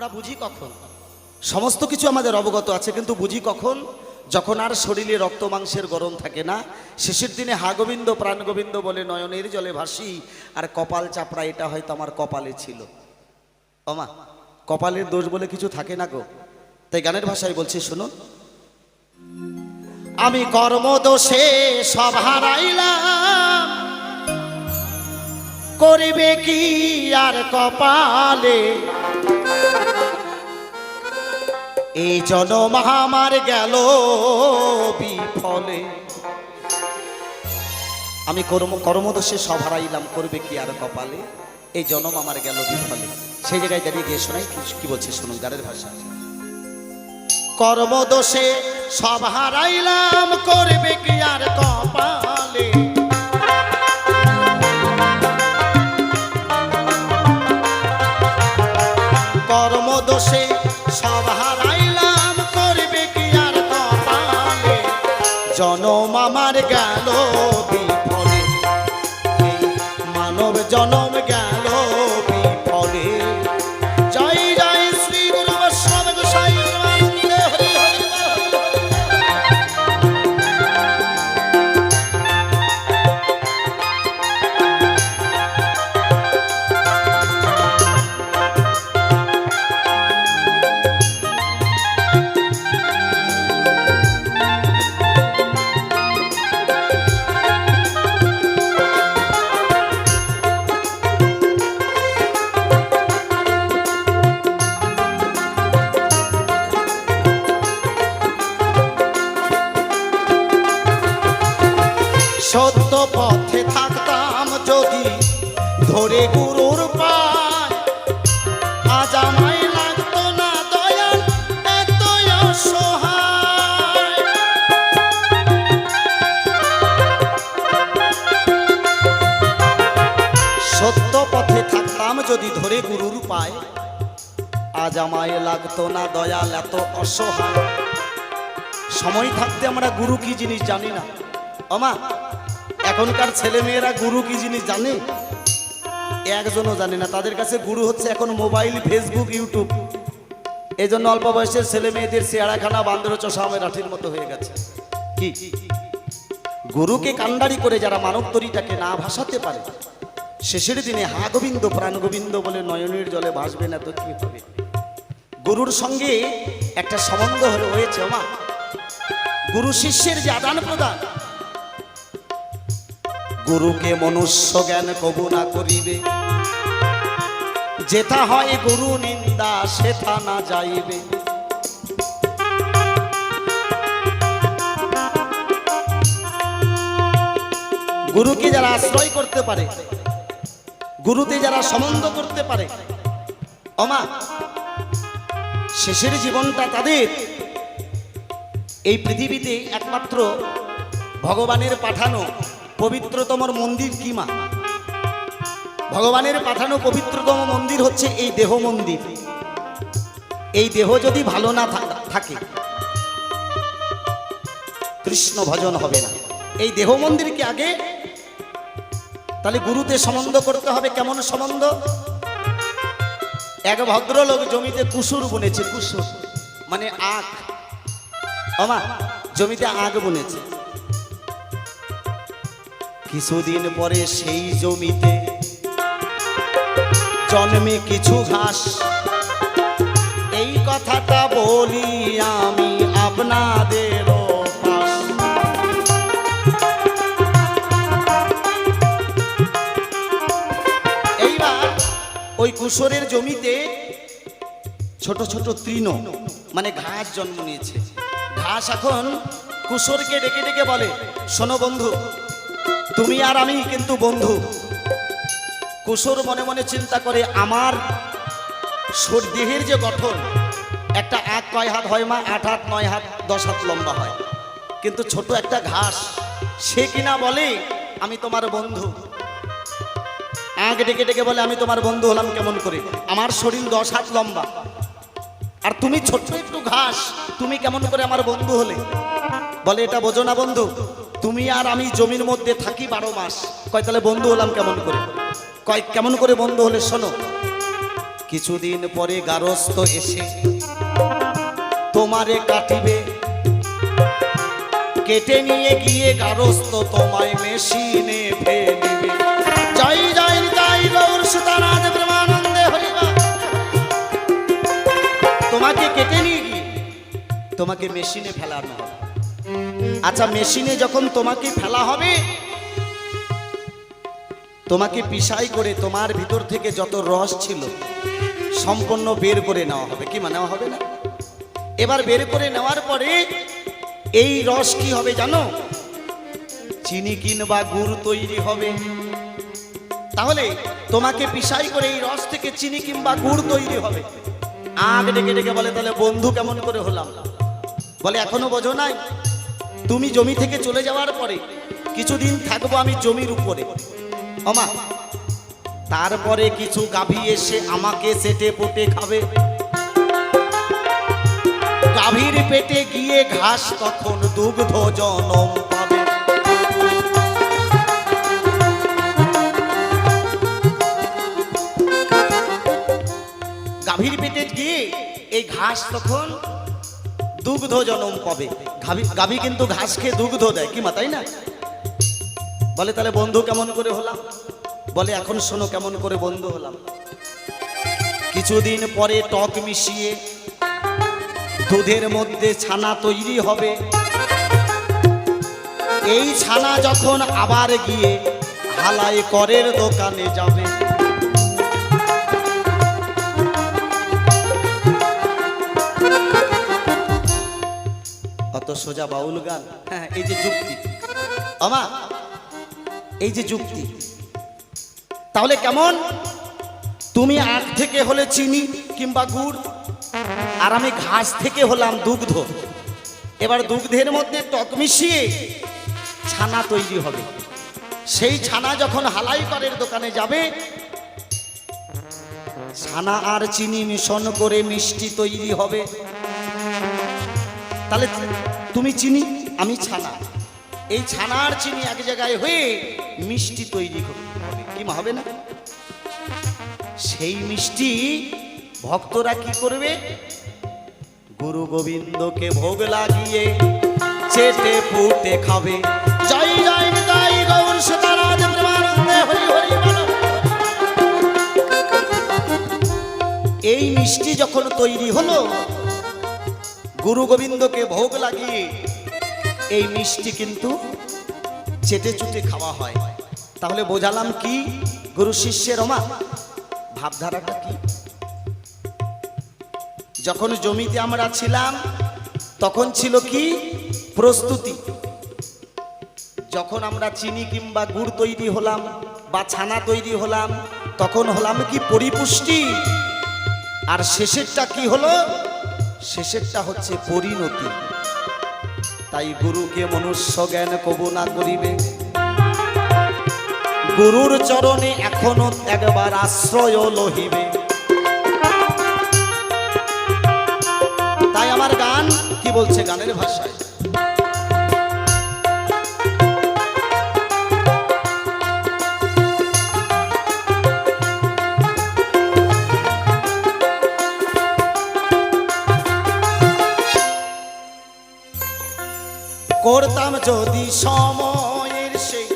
আমরা বুঝি কখন? সমস্ত কিছু আমাদের অবগত আছে, কিন্তু বুঝি কখন? যখন আর শরীরে রক্ত মাংসের গরম থাকে না, শেষের দিনে হা গোবিন্দ, প্রাণ গোবিন্দ বলে নয়নের জলে ভাসি, আর কপাল চাপড়া, এটা হয়তো আমার কপালে ছিল। অমা কপালের দোষ বলে কিছু থাকে না গো? তাই গানের ভাষায় বলছি, শুনুন। আমি কর্মদোষে সব হারাইলাম। করিবে কি আর কপালে? এই জনম আমার গেল বিফলে। আমি কর্ম কর্মদোষে সব হারাইলাম, করবে কি আর কপালে? এই জনম আমার গেল বিফলে। সেই জায়গায় দাঁড়িয়ে গিয়ে শোনাই কি- বলছে শুনুন, গানের ভাষা। কর্মদোষে সব হারাইলাম, করবে কি আর কপালে? জনম আমার গেল বিফলে মানব জনম গেল অসহায় সময় থাকতে আমরা গুরু কি জিনিস জানি না। অমা এখনকার ছেলে মেয়েরা গুরু কি জিনিস জানে? একজনও জানে না। তাদের কাছে গুরু হচ্ছে এখন মোবাইল, ফেসবুক, ইউটিউব। এই জন্য অল্প বয়সের ছেলে মেয়েদের চেয়ারাখানা বান্দর চষা আমের রাঠির মতো হয়ে গেছে। কি? গুরুকে কান্ডারি করে যারা মানব তরিটাকে না ভাসাতে পারে, শেষের দিনে হা গোবিন্দ প্রাণ গোবিন্দ বলে নয়নের জলে ভাসবে না তো কি হবে? গুরুর সঙ্গে একটা সম্বন্ধ হয়ে হয়েছে মা। গুরু শিষ্যের যে আদান প্রদান, গুরুকে মনুষ্য জ্ঞান কবু না করিবে। যেথা হয় গুরু নিন্দা, সেথা না যাইবে। গুরুকে যারা আশ্রয় করতে পারে, গুরুতে যারা সম্বন্ধ করতে পারে অমা শেষের জীবনটা তাদের। এই পৃথিবীতে একমাত্র ভগবানের পাঠানো পবিত্রতম মন্দির কি, মা? ভগবানের পাঠানো পবিত্রতম মন্দির হচ্ছে এই দেহ মন্দির। এই দেহ যদি ভালো না থাকে, কৃষ্ণ ভজন হবে না। এই দেহ মন্দিরকে আগে তাহলে গুরুতে সম্বন্ধ করতে হবে, কেমন সম্বন্ধ? এক ভদ্রলোক জমিতে কুসুর বুনেছে, কুসুর। মানে আখ। আমা জমিতে আগ বুনেছে। কিছুদিন পরে সেই জমিতে জন্মে কিছু ঘাস। এই কথাটা বলি আমি আপনাদের। কুশোরের জমিতে ছোট ছোট তৃণ মানে ঘাস জন্ম নিয়েছে। ঘাস এখন কুশোরকে ডেকে ডেকে বলে, শোনো বন্ধু, তুমি আর আমি কিন্তু বন্ধু। কুশোর মনে মনে চিন্তা করে, আমার দেহের যে গঠন, একটা এক কয় হাত হয় মা, আট হাত, নয় হাত, দশ হাত লম্বা হয়। কিন্তু ছোট একটা ঘাস, সে কিনা বলে, আমি তোমার বন্ধু। আগ ডেকে ডেকে বলে, আমি তোমার বন্ধু হলাম কেমন করে? আমার শরীর দশ হাত লম্বা। আর তুমি ছোট্ট একটু ঘাস, তুমি কেমন করে আমার বন্ধু হলে? বলে, এটা বোঝো না বন্ধু, তুমি আর আমি জমির মধ্যে থাকি বারো মাস। কয়, তাহলে বন্ধু হলাম কেমন করে? কয়, কেমন করে বন্ধু হলে শোনো, কিছুদিন পরে গারস্থ এসে তোমারে কাটিবে। কেটে নিয়ে গিয়ে গারস্থ তোমায় মেশিনে ফেলিবে। জয় জয় তোমাকে মেশিনে ফেলানো হবে। আচ্ছা মেশিনে যখন তোমাকে ফেলা হবে, তোমাকে পিসাই করে তোমার ভিতর থেকে যত রস ছিল, সম্পূর্ণ বের করে নেওয়া হবে। কি মানে হবে না? এবার বের করে নেওয়ার পরে এই রস কি হবে জানো? চিনি কিনবা গুড় তৈরি হবে। তাহলে তোমাকে পিসাই করে এই রস থেকে চিনি কিংবা গুড় তৈরি হবে। আগ ডেকে ডেকে বলে, তাহলে বন্ধু কেমন করে হলাম? বলে, এখনও বোঝো নাই? তুমি জমি থেকে চলে যাওয়ার পরে কিছুদিন থাকব আমি জমির উপরে। অমা তারপরে কিছু গাভী এসে আমাকে সেটে পোটে খাবে। গাভীর পেটে গিয়ে ঘাস তখন দুগ্ধ জনম পাবে। গাভীর পেটে গিয়ে এই ঘাস তখন দুগ্ধ জনম পাবে গাভী কিন্তু ঘাস খেয়ে দুগ্ধ দেয়। কি মা, তাই না? বলে, তাহলে বন্ধু কেমন করে হলাম? বলে, এখন শোনো কেমন করে বন্ধু হলাম। কিছুদিন পরে টক মিশিয়ে দুধের মধ্যে ছানা তৈরি হবে। এই ছানা যখন আবার গিয়ে হালাই করের দোকানে যাবে সোজা বাউল গান। হ্যাঁ এই যে যুক্তি। আমা, এই যে যুক্তি। তাহলে কেমন? তুমি আখ থেকে হলে চিনি কিংবা গুড়, আর আমি ঘাস থেকে হলাম দুগ্ধ। এবার দুগ্ধের মধ্যে টক মিশিয়ে ছানা তৈরি হবে। সেই ছানা যখন হালাই করের দোকানে যাবে, ছানা আর চিনি মিশন করে মিষ্টি তৈরি হবে। তাহলে তুমি চিনি, আমি ছানা। এই ছানার চিনি এক জায়গায় হয়ে মিষ্টি তৈরি কি হবে না? সেই মিষ্টি ভক্তরা কি করবে? গুরু গোবিন্দকে ভোগ লাগিয়ে চেটে ফুটে খাবে। জয় জয় জয় গৌর সীতারাজ এই মিষ্টি যখন তৈরি হলো গুরু গোবিন্দকে ভোগ লাগিয়ে এই মিষ্টি কিন্তু চেটে চুটে খাওয়া হয়। তাহলে বোঝালাম কি? গুরু শিষ্যের ওমা ভাবধারাটা কি? যখন জমিতে আমরা ছিলাম, তখন ছিল কি? প্রস্তুতি। যখন আমরা চিনি কিংবা গুড় তৈরি হলাম বা ছানা তৈরি হলাম, তখন হলাম কি পরিপুষ্টি? আর শেষেরটা কি হলো? শেষেরটা হচ্ছে পরিণতি। তাই গুরুকে মনুষ্য জ্ঞান কবু না করিবে। গুরুর চরণে এখনও একবার আশ্রয় লহিবে। তাই আমার গান, কি বলছে গানের ভাষায়? করতাম যদি সময়ের সেই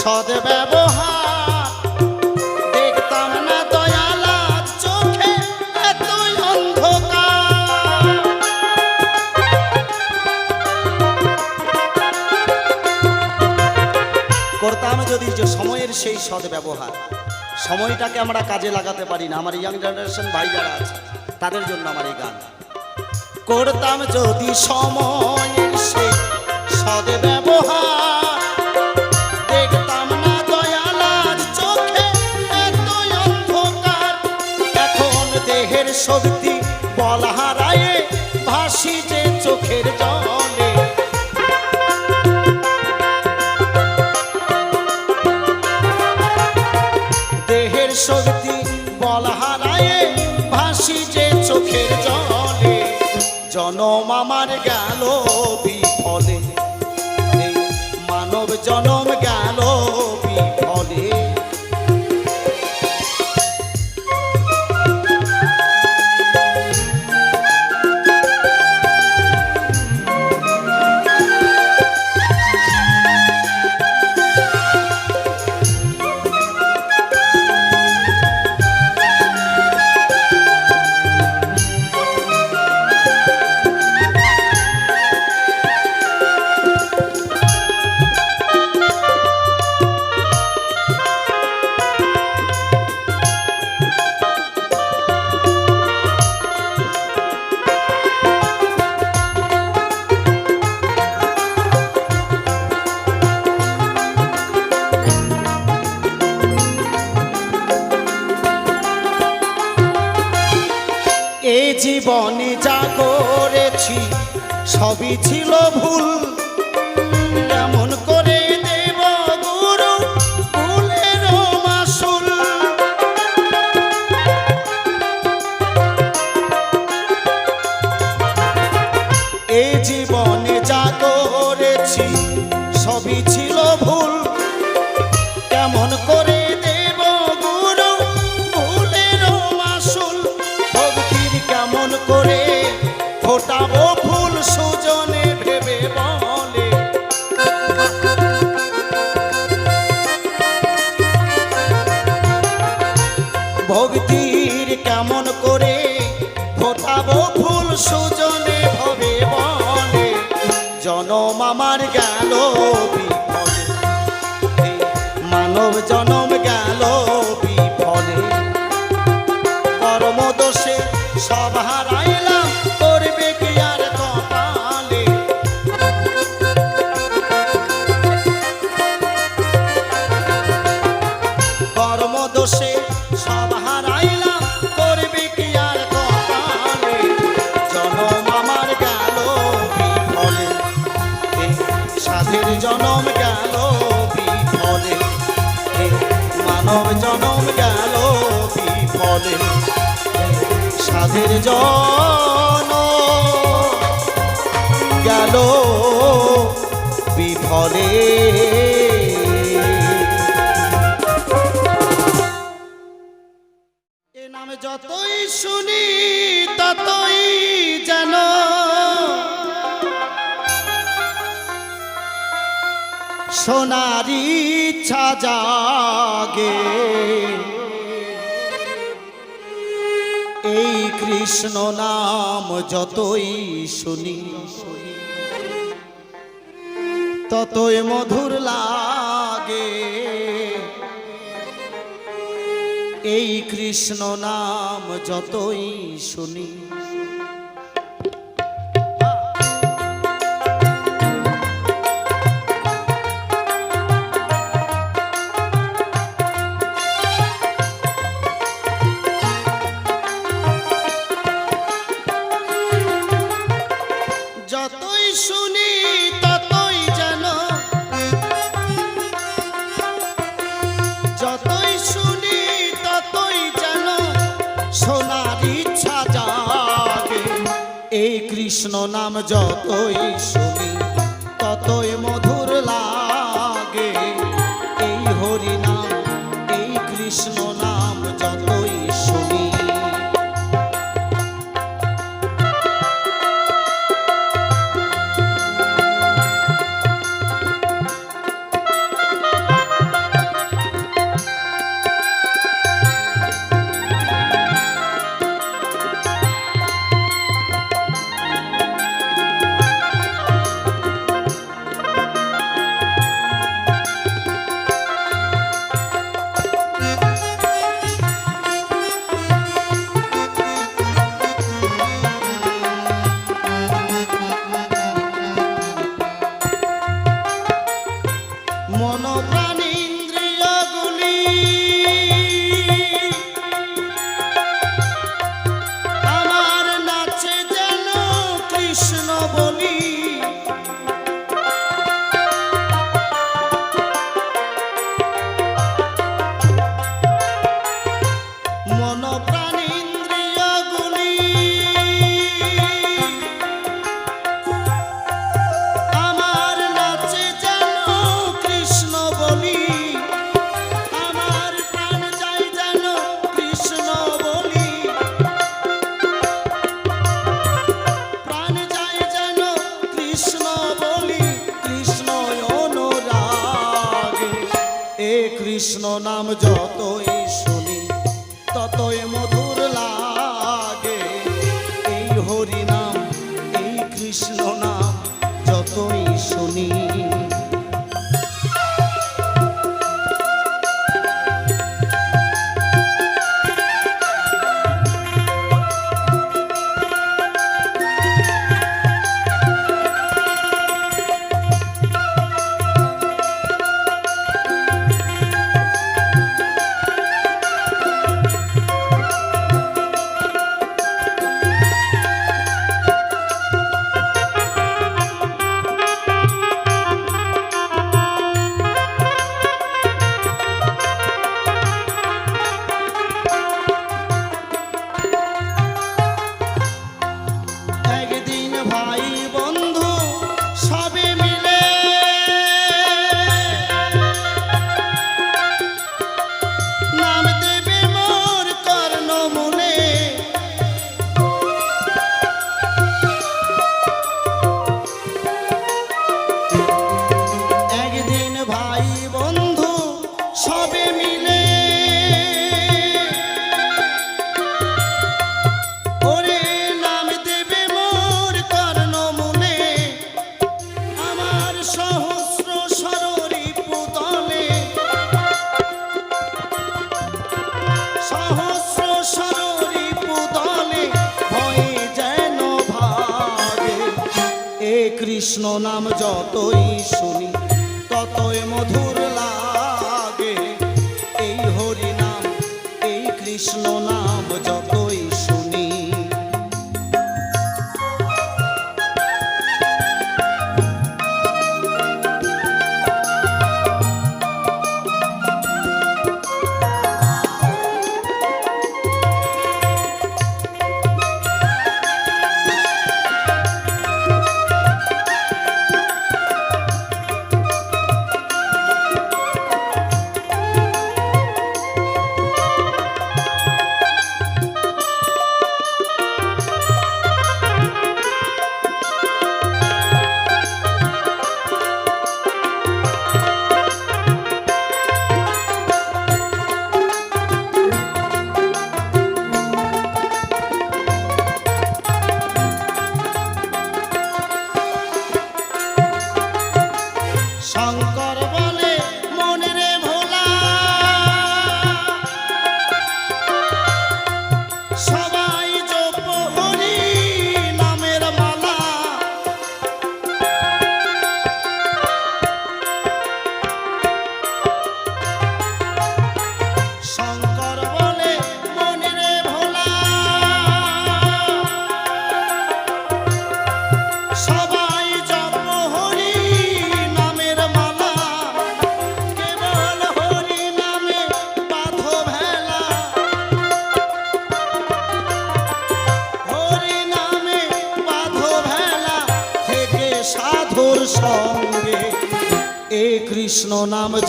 সদ্ব্যবহার করতাম যদি যে সময়ের সেই সদ্ব্যবহার সময়টাকে আমরা কাজে লাগাতে পারি না। আমার ইয়াং জেনারেশন ভাই যারা আছে, তাদের জন্য আমার এই গান। করতাম যদি সময়ের সে সদ্ব্যবহার দেখতাম না দয়ালার চোখে এতই অন্ধকার। এখন দেহের শক্তি বল হারায়ে ভাসি যে চোখের জলে। দেহের শক্তি বল হারায়ে ভাসি যে চোখের জলে। জনম আমার গেল সবই ছিল ভুল। ভক্তির কেমন করে ফোটাবো ফুল সুজনে ভবে বনে। জনম আমার গেল মানব জনম জনম গেল এ মানব জনম গেল এ সাধের জন গেল বিফলে। নামে যতই শুনি, ততই যেন সোনার ইচ্ছা জাগে। এই কৃষ্ণ নাম যতই শুনি, ততই মধুর লাগে। এই কৃষ্ণ নাম যতই শুনি কৃষ্ণ নাম যতই শুনি ততই মধুর লাগে। এই হরি নাম এই কৃষ্ণ কৃষ্ণ নাম যতই শুনি ততই মধুর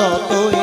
যতই